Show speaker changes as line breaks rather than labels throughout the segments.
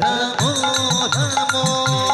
রাম রাম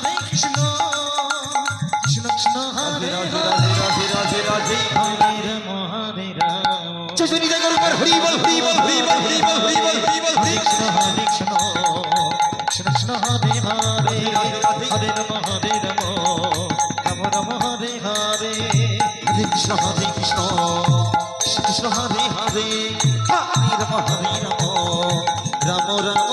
চুরি জগর কর হরি বল হরি বল হরি বল হরি বল হরি বল
হরি বল হরি কৃষ্ণ হরি কৃষ্ণ কৃষ্ণ কৃষ্ণ হরে হরে হরে নম হরে নম রাম রাম হরে হরে হরে কৃষ্ণ হরে কৃষ্ণ কৃষ্ণ কৃষ্ণ হরে হরে হরে রাম হরে রাম রাম রাম